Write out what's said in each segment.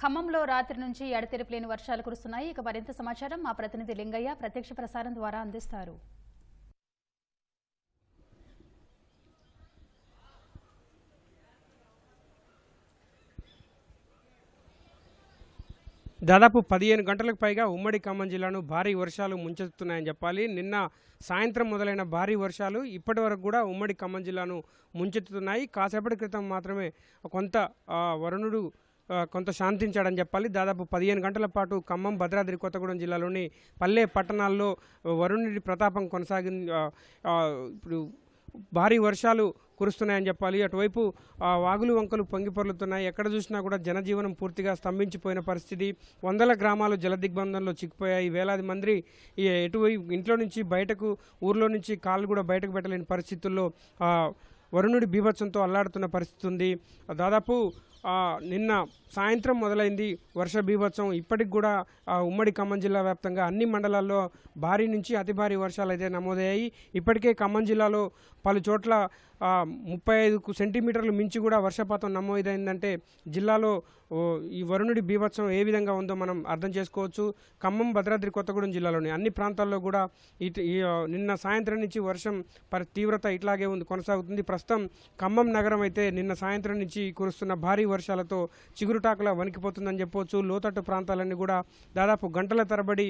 ఖమ్మంలో రాత్రి నుంచి ఎడతెరిపి లేని వర్షాలు కురుస్తున్నాయి. ఇక మరింత సమాచారం మా ప్రతినిధి లింగయ్య ప్రత్యక్ష ప్రసారం ద్వారా అందిస్తారు. దాదాపు పదిహేను గంటలకు పైగా ఉమ్మడి ఖమ్మం జిల్లాను భారీ వర్షాలు ముంచెత్తుతున్నాయని చెప్పాలి. నిన్న సాయంత్రం మొదలైన భారీ వర్షాలు ఇప్పటి వరకు కూడా ఉమ్మడి ఖమ్మం జిల్లాను ముంచెత్తుతున్నాయి. కాసేపటి క్రితం మాత్రమే కొంత వరుణుడు కొంత శాంతించాడని చెప్పాలి. దాదాపు పదిహేను గంటల పాటు ఖమ్మం భద్రాద్రి కొత్తగూడెం జిల్లాలోని పల్లె పట్టణాల్లో వరుణుడి ప్రతాపం కొనసాగి ఇప్పుడు భారీ వర్షాలు కురుస్తున్నాయని చెప్పాలి. అటువైపు ఆ, వాగులు వంకలు పొంగిపొర్లుతున్నాయి ఎక్కడ చూసినా కూడా జనజీవనం పూర్తిగా స్తంభించిపోయిన పరిస్థితి. వందల గ్రామాలు జలదిగ్బంధంలో చిక్కిపోయాయి. వేలాది మంది ఎటువైపు ఇంట్లో నుంచి బయటకు ఊర్లో నుంచి కాళ్ళు కూడా బయటకు పెట్టలేని పరిస్థితుల్లో వరుణుడి బీభత్సంతో అల్లాడుతున్న పరిస్థితి ఉంది. దాదాపు నిన్న సాయంత్రం మొదలైంది వర్ష బీభత్సం. ఇప్పటికి కూడా ఉమ్మడి ఖమ్మం జిల్లా వ్యాప్తంగా అన్ని మండలాల్లో భారీ నుంచి అతి భారీ వర్షాలు అయితే నమోదయ్యాయి. ఇప్పటికే ఖమ్మం జిల్లాలో పలు చోట్ల ముప్పై ఐదు సెంటీమీటర్లు మించి కూడా వర్షపాతం నమోదైందంటే జిల్లాలో ఈ వరుణుడి బీభత్సం ఏ విధంగా ఉందో మనం అర్థం చేసుకోవచ్చు. ఖమ్మం భద్రాద్రి కొత్తగూడెం జిల్లాలోని అన్ని ప్రాంతాల్లో కూడా ఇటు ఈ, నిన్న సాయంత్రం నుంచి వర్షం పరి తీవ్రత ఇట్లాగే ఉంది కొనసాగుతుంది. ప్రస్తుతం ఖమ్మం నగరం అయితే నిన్న సాయంత్రం నుంచి కురుస్తున్న భారీ వర్షాలతో చిగురుటాకులా వణికిపోతుందని చెప్పవచ్చు. లోతట్టు ప్రాంతాలన్నీ కూడా దాదాపు గంటల తరబడి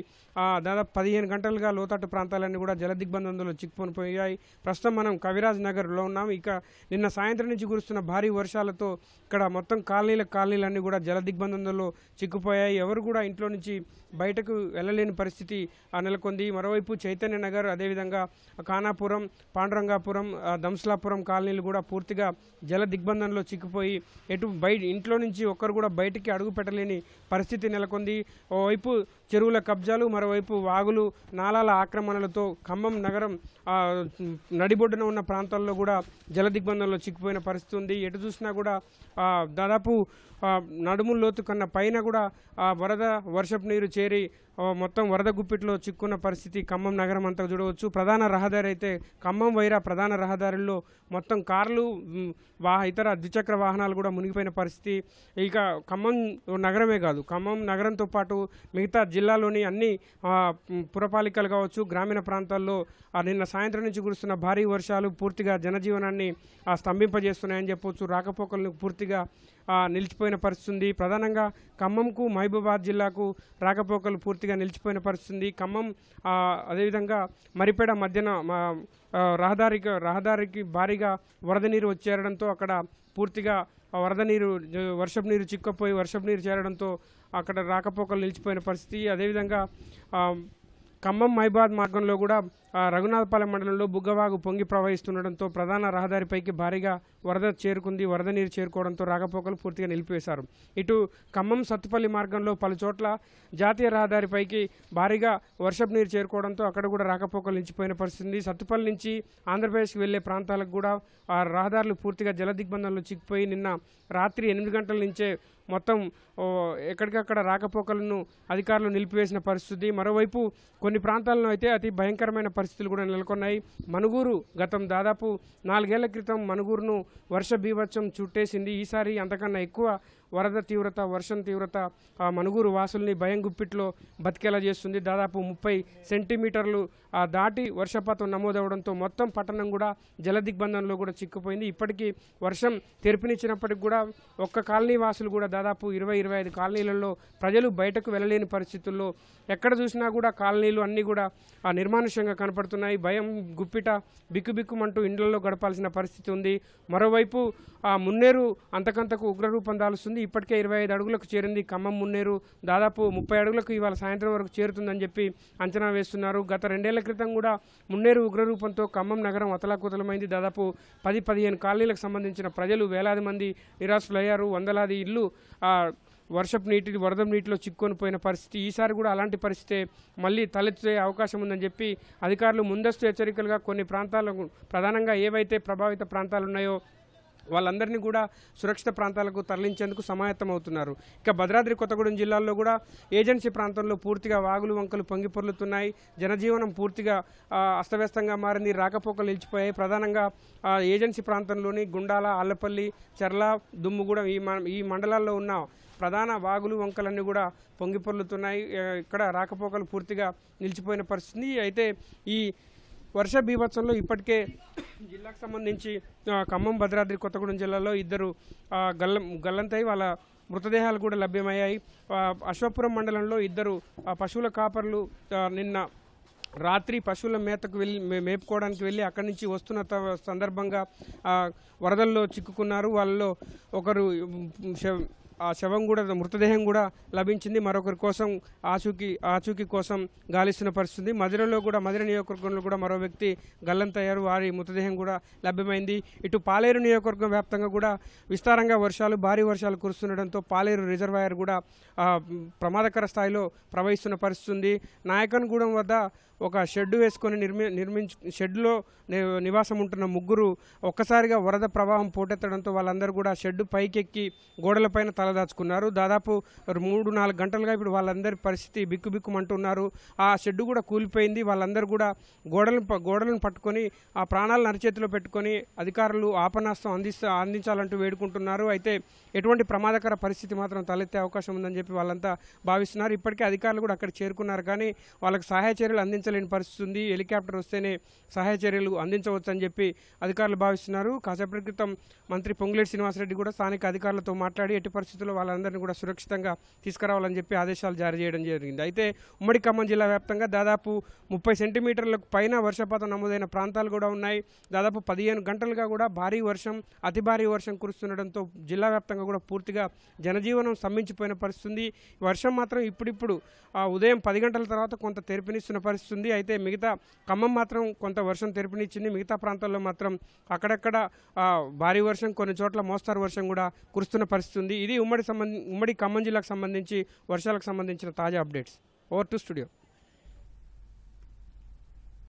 దాదాపు పదిహేను గంటలుగా లోతట్టు ప్రాంతాలన్నీ కూడా జలదిగ్బంధంలో చిక్కుకొని పోయాయి ప్రస్తుతం మనం కవిరాజ్ నగర్లో ఉన్నాం. ఇక నిన్న సాయంత్రం నుంచి కురుస్తున్న భారీ వర్షాలతో ఇక్కడ మొత్తం కాలనీల కాలనీలన్నీ కూడా జలదిగ్బంధంలో చిక్కుపోయాయి. ఎవరు కూడా ఇంట్లో నుంచి బయటకు వెళ్ళలేని పరిస్థితి ఆ, నెలకొంది. మరోవైపు చైతన్య నగర్ అదేవిధంగా ఖానాపురం పాండురంగాపురం దంసలాపురం కాలనీలు కూడా పూర్తిగా జల దిగ్బంధంలో చిక్కుపోయి ఎటు బయట ఇంట్లో నుంచి ఒక్కరు కూడా బయటికి అడుగు పెట్టలేని పరిస్థితి నెలకొంది. ఓవైపు చెరువుల కబ్జాలు మరోవైపు వాగులు నాలాల ఆక్రమణలతో ఖమ్మం నగరం నడిబొడ్డున ఉన్న ప్రాంతాల్లో కూడా జల దిగ్బంధంలో చిక్కుపోయిన పరిస్థితి ఉంది. ఎటు చూసినా కూడా దాదాపు నడుము లోతు కన్నా పైన కూడా ఆ వరద వర్షపు నీరు చేరి మొత్తం వరద గుప్పిట్లో చిక్కున్న పరిస్థితి ఖమ్మం నగరం అంతా చూడవచ్చు. ప్రధాన రహదారి అయితే ఖమ్మం వైరా ప్రధాన రహదారుల్లో మొత్తం కార్లు వా ఇతర ద్విచక్ర వాహనాలు కూడా మునిగిపోయిన పరిస్థితి ఇక ఖమ్మం నగరమే కాదు ఖమ్మం నగరంతో పాటు మిగతా జిల్లాలోని అన్ని పురపాలికలు కావచ్చు గ్రామీణ ప్రాంతాల్లో ఆ, నిన్న సాయంత్రం నుంచి కురుస్తున్న భారీ వర్షాలు పూర్తిగా జనజీవనాన్ని ఆ, స్తంభింపజేస్తున్నాయని చెప్పవచ్చు రాకపోకలను పూర్తిగా నిలిచిపోయిన పరిస్థితి ఉంది. ప్రధానంగా ఖమ్మంకు మహబూబాద్ జిల్లాకు రాకపోకలు పూర్తిగా నిలిచిపోయిన పరిస్థితి ఉంది. ఖమ్మం అదేవిధంగా మరిపేడ మధ్యన మా రహదారికి రహదారికి భారీగా వరద నీరు వచ్చేరడంతో అక్కడ పూర్తిగా వరద నీరు వర్షపు నీరు చిక్కపోయి వర్షపు నీరు చేరడంతో అక్కడ రాకపోకలు నిలిచిపోయిన పరిస్థితి. అదేవిధంగా ఖమ్మం మైబాద్ మార్గంలో కూడా రఘునాథపాలెం మండలంలో బుగ్గవాగు పొంగి ప్రవహిస్తుండడంతో ప్రధాన రహదారిపైకి భారీగా వరద చేరుకుంది. వరద నీరు చేరుకోవడంతో రాకపోకలు పూర్తిగా నిలిపివేశారు. ఇటు ఖమ్మం సత్తుపల్లి మార్గంలో పలు చోట్ల జాతీయ రహదారిపైకి భారీగా వర్షపు నీరు చేరుకోవడంతో అక్కడ కూడా రాకపోకలు నిలిచిపోయిన పరిస్థితి సత్తుపల్లి నుంచి ఆంధ్రప్రదేశ్కి వెళ్ళే ప్రాంతాలకు కూడా ఆ రహదారులు పూర్తిగా జలదిగ్బంధంలో చిక్కిపోయి నిన్న రాత్రి ఎనిమిది గంటల నుంచే మొత్తం ఎక్కడికక్కడ రాకపోకలను అధికారులు నిలిపివేసిన పరిస్థితి. మరోవైపు కొన్ని ప్రాంతాలను అయితే అతి భయంకరమైన పరిస్థితులు కూడా నెలకొన్నాయి. మనుగూరు గతం దాదాపు నాలుగేళ్ళ క్రితం మనుగూరును వర్ష బీభత్సం చుట్టేసింది. ఈసారి అంతకన్నా ఎక్కువ వరద తీవ్రత వర్షం తీవ్రత ఆ మనుగూరు వాసుల్ని భయం గుప్పిట్లో బతికేలా చేస్తుంది. దాదాపు ముప్పై సెంటీమీటర్లు ఆ దాటి వర్షపాతం నమోదవడంతో మొత్తం పట్టణం కూడా జల దిగ్బంధంలో కూడా చిక్కుపోయింది. ఇప్పటికీ వర్షం తెరిపినిచ్చినప్పటికి కూడా ఒక్క కాలనీ వాసులు కూడా దాదాపు ఇరవై ఇరవై ఐదు కాలనీలలో ప్రజలు బయటకు వెళ్ళలేని పరిస్థితుల్లో ఎక్కడ చూసినా కూడా కాలనీలు అన్నీ కూడా నిర్మానుష్యంగా కనపడుతున్నాయి. భయం గుప్పిట బిక్కుబిక్కుమంటూ ఇండ్లలో గడపాల్సిన పరిస్థితి ఉంది. మరోవైపు ఆ మున్నేరు అంతకంతకు ఉగ్రరూపం దాలుస్తుంది. ఇప్పటికే ఇరవై ఐదు అడుగులకు చేరింది. ఖమ్మం మున్నేరు దాదాపు ముప్పై అడుగులకు ఇవాళ సాయంత్రం వరకు చేరుతుందని చెప్పి అంచనా వేస్తున్నారు. గత రెండేళ్ళ క్రితం కూడా మున్నేరు ఉగ్రరూపంతో ఖమ్మం నగరం అతలాకుతలమైంది. దాదాపు పది పదిహేను కాలనీలకు సంబంధించిన ప్రజలు వేలాది మంది నిరాశలయ్యారు వందలాది ఇల్లు వర్షపు నీటి వరద నీటిలో చిక్కుకొని పోయిన పరిస్థితి. ఈసారి కూడా అలాంటి పరిస్థితి మళ్ళీ తలెత్తే అవకాశం ఉందని చెప్పి అధికారులు ముందస్తు హెచ్చరికలుగా కొన్ని ప్రాంతాలకు ప్రధానంగా ఏవైతే ప్రభావిత ప్రాంతాలు ఉన్నాయో వాళ్ళందరినీ కూడా సురక్షిత ప్రాంతాలకు తరలించేందుకు సమాయత్తమవుతున్నారు. ఇక భద్రాద్రి కొత్తగూడెం జిల్లాలో కూడా ఏజెన్సీ ప్రాంతంలో పూర్తిగా వాగులు వంకలు పొంగిపొర్లుతున్నాయి జనజీవనం పూర్తిగా అస్తవ్యస్తంగా మారింది. రాకపోకలు నిలిచిపోయాయి. ప్రధానంగా ఏజెన్సీ ప్రాంతంలోని గుండాల ఆళ్ళపల్లి చెర్ల దుమ్ముగూడెం ఈ మ- ఈ మండలాల్లో ఉన్న ప్రధాన వాగులు వంకలన్నీ కూడా పొంగిపొర్లుతున్నాయి ఇక్కడ రాకపోకలు పూర్తిగా నిలిచిపోయిన పరిస్థితి. అయితే ఈ వర్ష బీభత్సంలో ఇప్పటికే జిల్లాకు సంబంధించి ఖమ్మం భద్రాద్రి కొత్తగూడెం జిల్లాలో ఇద్దరు గల్లం గల్లంతై వాళ్ళ మృతదేహాలు కూడా లభ్యమయ్యాయి. అశ్వపురం మండలంలో ఇద్దరు ఆ, పశువుల కాపర్లు నిన్న రాత్రి పశువుల మేతకు వెళ్ళి మేపుకోవడానికి వెళ్ళి అక్కడి నుంచి వస్తున్న త- సందర్భంగా వరదల్లో చిక్కుకున్నారు. వాళ్ళలో ఒకరు ఆ శవం కూడా మృతదేహం కూడా లభించింది. మరొకరి కోసం ఆచూకీ ఆచూకీ కోసం గాలిస్తున్న పరిస్థితి మధురలో కూడా మధుర నియోజకవర్గంలో కూడా మరో వ్యక్తి గల్లంతయ్యారు వారి మృతదేహం కూడా లభ్యమైంది. ఇటు పాలేరు నియోజకవర్గం వ్యాప్తంగా కూడా విస్తారంగా వర్షాలు భారీ వర్షాలు కురుస్తుండటంతో పాలేరు రిజర్వాయర్ కూడా ప్రమాదకర స్థాయిలో ప్రవహిస్తున్న పరిస్థితి ఉంది నాయకన్గూడెం వద్ద ఒక షెడ్ వేసుకొని నిర్మి నిర్మించు షెడ్లో నివాసం ఉంటున్న ముగ్గురు ఒక్కసారిగా వరద ప్రవాహం పోటెత్తడంతో వాళ్ళందరూ కూడా షెడ్ పైకెక్కి గోడలపైన తల దాచుకున్నారు. దాదాపు మూడు నాలుగు గంటలుగా ఇప్పుడు వాళ్ళందరి పరిస్థితి బిక్కుబిక్కుమంటున్నారు. ఆ షెడ్డు కూడా కూలిపోయింది. వాళ్ళందరూ కూడా గోడలను ప- గోడలను పట్టుకొని ఆ ప్రాణాలను అరచేతిలో పెట్టుకొని అధికారులు ఆపనాస్తం అందిస్తా అందించాలంటూ వేడుకుంటున్నారు. అయితే ఎటువంటి ప్రమాదకర పరిస్థితి మాత్రం తలెత్తే అవకాశం ఉందని చెప్పి వాళ్ళంతా భావిస్తున్నారు. ఇప్పటికే అధికారులు కూడా అక్కడ చేరుకున్నారు. కానీ వాళ్ళకి సహాయ చర్యలు అందించలేని పరిస్థితి ఉంది. హెలికాప్టర్ వస్తేనే సహాయ చర్యలు అందించవచ్చని చెప్పి అధికారులు భావిస్తున్నారు. కాసేపటి క్రితం మంత్రి పొంగులేటి శ్రీనివాసరెడ్డి కూడా స్థానిక అధికారులతో మాట్లాడి ఎట్టి పరిస్థితుల్లో వాళ్ళందరినీ కూడా సురక్షితంగా తీసుకురావాలని చెప్పి ఆదేశాలు జారీ చేయడం జరిగింది. అయితే ఉమ్మడి ఖమ్మం జిల్లా వ్యాప్తంగా దాదాపు ముప్పై సెంటీమీటర్లకు పైన వర్షపాతం నమోదైన ప్రాంతాలు కూడా ఉన్నాయి. దాదాపు పదిహేను గంటలుగా కూడా భారీ వర్షం అతి భారీ వర్షం కురుస్తుండడంతో జిల్లా వ్యాప్తంగా కూడా పూర్తిగా జనజీవనం స్తంభించిపోయిన పరిస్థితి వర్షం మాత్రం ఇప్పుడిప్పుడు ఉదయం పది గంటల తర్వాత కొంత తెరిపినిస్తున్న పరిస్థితి ఉంది అయితే మిగతా ఖమ్మం మాత్రం కొంత వర్షం తెరిపినిచ్చింది. మిగతా ప్రాంతాల్లో మాత్రం అక్కడక్కడ భారీ వర్షం కొన్ని చోట్ల మోస్తారు వర్షం కూడా కురుస్తున్న పరిస్థితి ఇది ఉమ్మడి సంబంధి ఉమ్మడి ఖమ్మం జిల్లాకు సంబంధించి వర్షాలకు సంబంధించిన తాజా అప్డేట్స్. Over to studio.